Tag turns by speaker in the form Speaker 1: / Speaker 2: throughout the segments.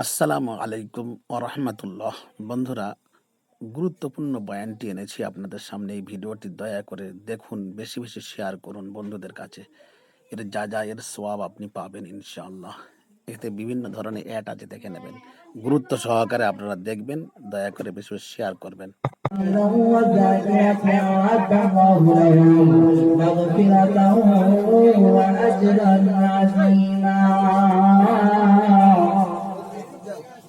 Speaker 1: আসসালামু আলাইকুম রাহমাতুল্লাহ বন্ধুরা গুরুত্বপূর্ণ বয়ানটি এনেছি আপনাদের সামনে এই ভিডিওটি দয়া করে দেখুন বেশি বেশি শেয়ার করুন বন্ধুদের কাছে এর যা যা এর সোয়াব আপনি পাবেন ইনশাআল্লাহ এতে বিভিন্ন ধরনের অ্যাড আছে দেখে নেবেন গুরুত্ব সহকারে আপনারা দেখবেন দয়া করে বেশি বেশি শেয়ার করবেন
Speaker 2: আল্লাহু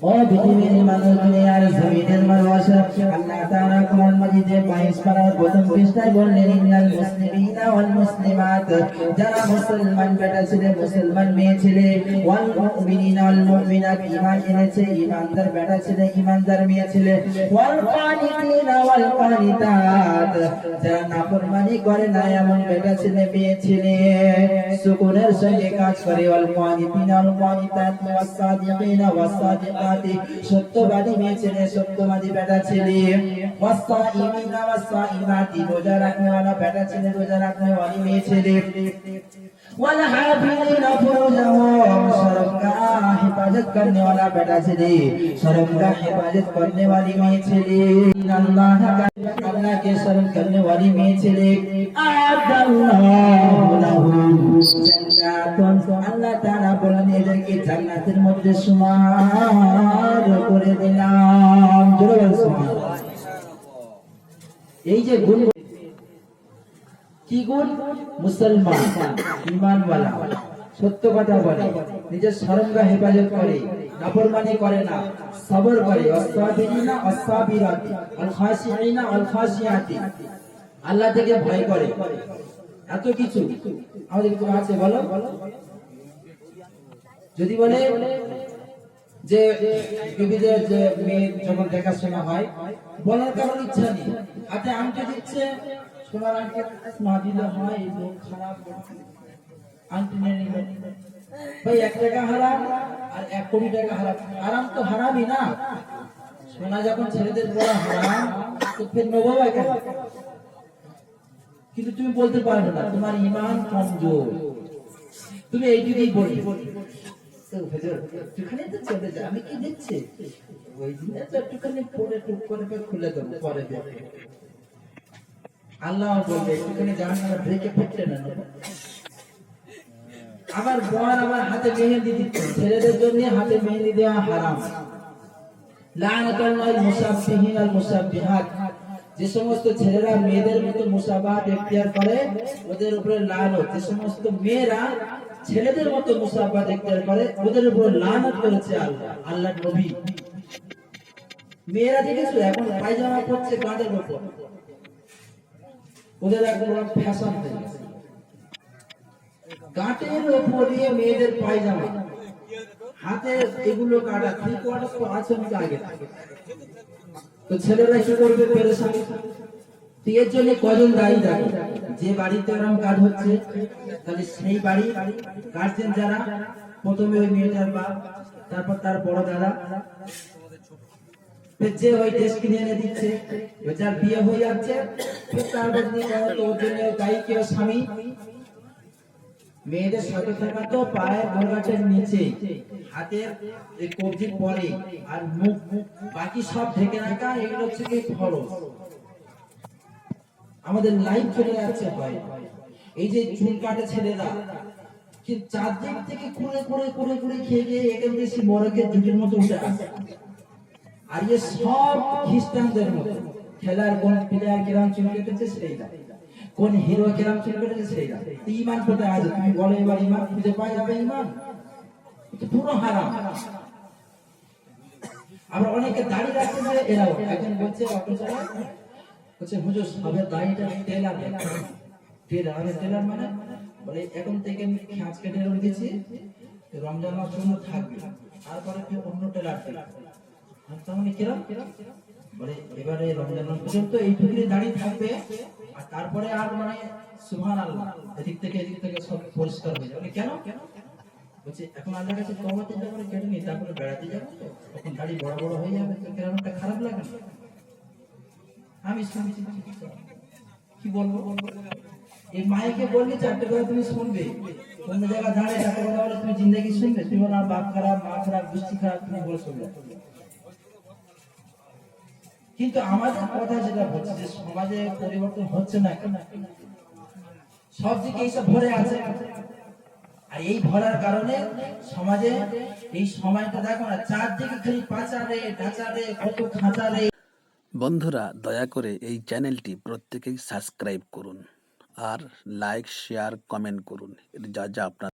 Speaker 2: ও পৃথিবীর মানুষগুলি আর জমিনের মানুষ আল্লাহ তাআলা কোরআন মাজিদে 22 পারার প্রথম পৃষ্ঠায় বললেন ইন্নাল মুসলিমিনা ওয়াল মুসলিমাত যারা মুসলমান বেটা ছেলে, মুসলমান মেয়ে ছেলে ওয়াল মুমিনিনা ওয়াল মুমিনাত ঈমান এনেছে যারা নাফরমানি করে না এমন বেটা ছেলে মেয়ে ছেলে শুকরের সঙ্গে কাজ করে ওয়াল কানিতিনা সত্যবাদী সত্যবাদী মেয়ে ছেলে সত্যবাদী বেটা ছেলে রোজা রাখনে ওয়ালা বেটা ছেলে রোজা রাখনে ওয়ালি মেয়ে ছেলে হেফাজত হাফিজিনা ছেলে ছেলে अल्लाह के शरण करने वाली में चले আল্লাহ তারা বলেন, এদেরকে জান্নাতের মধ্যে সুমার করে দিলাম। এই যে গুণ, কি গুণ? মুসলমান ইমানওয়ালা সত্য কথা বলে, নিজের শরমগা হেফাজত করে, নাফরমানি করে না, সবর করে অসাবিরিনা অসাবিরাতি আল খাশিইনা আল্লাহ থেকে ভয় করে। এত কিছু আমাদের কিছু আছে বলো? যদি বলে যে বিবিদের যে মেয়ে যখন দেখাশোনা হয়, বলার কারণ ইচ্ছা নেই। হাতে আংটি দিচ্ছে, সোনার আংটি না দিলে হয় খারাপ। আংটি নিয়ে ভাই। এক টাকা হারাম আর এক কোটি টাকা হারাম হারাম তো হারামই না। সোনা যখন ছেলেদের বলা হারাম, তো ফের কেন? কিন্তু তুমি বলতে পারবে না, তোমার ইমান কমজোর। তুমি এইটুকুই দেখো আল্লাহ বলবে, একটুখানি জাহান্নামে ব্রেকে ফেটে না। আমার বোন আমার হাতে মেহেন্দি দিচ্ছে। ছেলেদের জন্য হাতে মেহেন্দি দেওয়া হারাম। মুসাফফিহাত যে সমস্ত ছেলেরা মেয়েদের মতো মুসাবাহাত এখতিয়ার করে, ওদের উপরে লানত। যে সমস্ত মেয়েরা ছেলেদের মতো এখতিয়ার করে, ওদের উপরে করেছে আল্লাহ। আল্লাহর নবী। মেয়েরা দেখেছ, এখন পায়জামা পরছে গাঁদের উপর? ওদের এখন ফ্যাশন গেছে। গাঁটের উপর দিয়ে মেয়েদের পায়জামা। হাতে এগুলো কাটা থ্রি কোয়ার্টার তো আছে অনেক আগে। তো ছেলেরা কি করবে পেরেশানি? এর জন্য কজন দায়ী দায়ী যে বাড়িতে এরকম কাজ হচ্ছে, তাহলে সেই বাড়ি গার্জেন যারা, প্রথমে ওই মেয়েটার বাপ তারপর তার বড় দাদা। যে ওই ড্রেস কিনে এনে দিচ্ছে যার বিয়ে হয়ে যাচ্ছে ফের তার বদলে তো ওর জন্য দায়ী কেউ স্বামী। মেয়েদের সাথে থাকা তো পায়ের গোড়াটের নিচে, হাতের এই কবজির পরে আর মুখ, বাকি সব ঢেকে রাখা এগুলো হচ্ছে কি ফরজ আমাদের লাইফ চলে যাচ্ছে হয় এই যে চুল কাটে ছেলেরা, কি চারদিক থেকে করে করে করে করে খেয়ে গিয়ে এখান বেশি বড়কে জুটির মতো উঠে আসে আর ইয়ে সব খ্রিস্টানদের মতো, খেলার কোন প্লেয়ার কিরাম চুল কেটেছে সেইটা। কোন হিরো কিরাম কেটেছে সেইটা তো ইমান কোথায় আছে? তুমি বলো এবার ইমান খুঁজে পাওয়া যাবে ইমান পুরো হারাম। আমরা অনেকে দাড়ি রাখতেছে এরাও একজন বলছে হুজুর সবের দাড়িটা টেলার টেলার আমি টেলার মানে? বলে, এখন থেকে আমি খাঁচ কেটে রেখেছি রমজান মাস জন্য থাকবে, তারপরে কেউ অন্য টেলার টেলার মানে কিরম? বলে, এবারে রমজান মাস পর্যন্ত এইটুকুনি দাঁড়িয়ে থাকবে তারপরে আর মানে সুবহান আল্লাহ এদিক থেকে এদিক থেকে সব পরিষ্কার হয়ে যাবে। কেন? কেন বলছে, এখন আল্লাহর কাছে চিন্তা করে কেটে নি তারপরে বেড়াতে যাব তো, তখন দাড়ি বড় বড় হয়ে যাবে তো একটা খারাপ লাগে না। আমি শুনছি কি বলব? এই মায়েকে বললে চারটে কথা তুমি শুনবে। অন্য জায়গায় দাঁড়িয়ে বলে তুমি জিন্দগি শুনবে। তুমি বলো বাপ খারাপ, মা খারাপ, গোষ্ঠী খারাপ, তুমি বলে শুনবে। কিন্তু আমাদের কথা যেটা হচ্ছে যে সমাজে পরিবর্তন হচ্ছে না কেন? সব দিকে এইসব ভরে আছে। আর এই ভরার কারণে সমাজে এই সময়টা দেখো না, চারদিকে খালি পাচারে ঢাচারে কত খাঁচারে
Speaker 1: বন্ধুরা, দয়া করে এই চ্যানেলটি প্রত্যেকেই সাবস্ক্রাইব করুন আর লাইক শেয়ার কমেন্ট করুন। যা যা আপনার